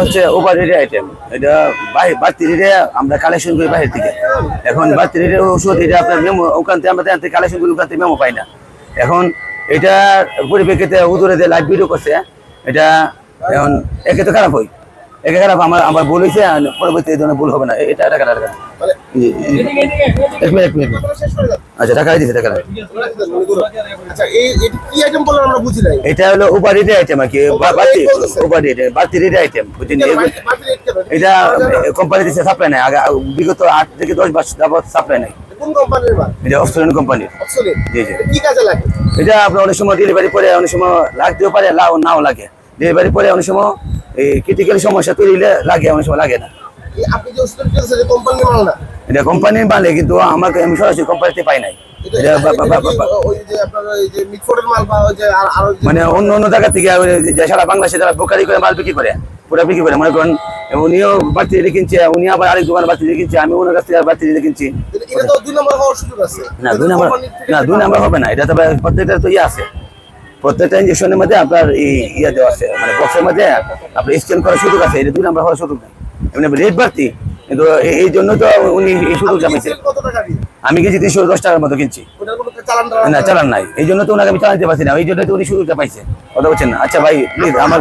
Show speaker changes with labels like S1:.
S1: হচ্ছে over item এটা বাড়তি রেটে আমরা কালেকশন করি বাইরের থেকে। এখন বাড়তি রেটের ওষুধ, এটা আপনার মেমো ওখান থেকে আমরা কালেকশন করি, ওখান থেকে মেমো পাই না। এখন এটার পরিপ্রেক্ষিতে উদরে যে লাইভ ভিডিও করছে, এটা এখন একে তো খারাপ হয়। একে খারাপ, আমার আমার ভুল হয়েছে পরবর্তী ধরনের ভুল হবে না। এটা একটা খারাপ।
S2: মানে।
S1: এক মিনিট এক মিনিট। আচ্ছা টাকা টাকা
S2: আচ্ছা এটি
S1: হলো ওভার রেটের আইটেম আর কি বাড়তি রেটে বাড়তি আইটেম
S2: রেট
S1: এটা কোম্পানি দিচ্ছে সাপ্লাই নাই। আগে বিগত আট থেকে দশ বছর যাবত সাপ্লাই নাই। এটা অস্ট্রেলিয়ান কোম্পানির জি, জি। এটা আপনার অনেক সময় ডেলিভারি পরে অনেক সময় লাগতেও পারে লাও নাও লাগে। ডেলিভারি পরে অনেক সময় এই ক্রিটিক্যাল সমস্যা তৈরি লাগে অনেক সময় লাগে না।
S2: আপনি যে কিনছেন মাল না।
S1: এটা কোম্পানির মালে কিন্তু আমাকে আমি সরাসরি কোম্পানিতে পাই নাই। মানে অন্য অন্য জায়গা থেকে যে সারা বাংলাদেশে যারা বোকারি করে মাল বিক্রি করে পুরো বিক্রি করে। মনে করেন উনিও বাড়তি রেটে কিনছে উনি আবার আরেক দোকানে বাড়তি রেটে কিনছে আমি ওনার কাছ থেকে বাড়তি রেটে কিনছি। না দুই নাম্বার না দুই নাম্বার হবে না। এটা তো প্রত্যেকটা তো ইয়ে আছে। প্রত্যেকটা ইঞ্জেকশনের মধ্যে আপনার ইয়ে দেওয়া আছে। মানে বক্সের মধ্যে আপনার স্ক্যান করার সুযোগ আছে। এটা দুই নাম্বার হওয়ার সুযোগ নেই। এমনি রেট বাড়তি। কিন্তু এই- জন্য তো উনি এই
S2: সুযোগ
S1: আমি গেছি তিনশো দশ টাকার মতো কিনছি। না চালান নাই। এই জন্য তো উনাকে আমি চালাতে পারছি না। এই জন্য তো উনি সুযোগটা পাইছে। কথা বলছেন না? আচ্ছা ভাই প্লিজ আমার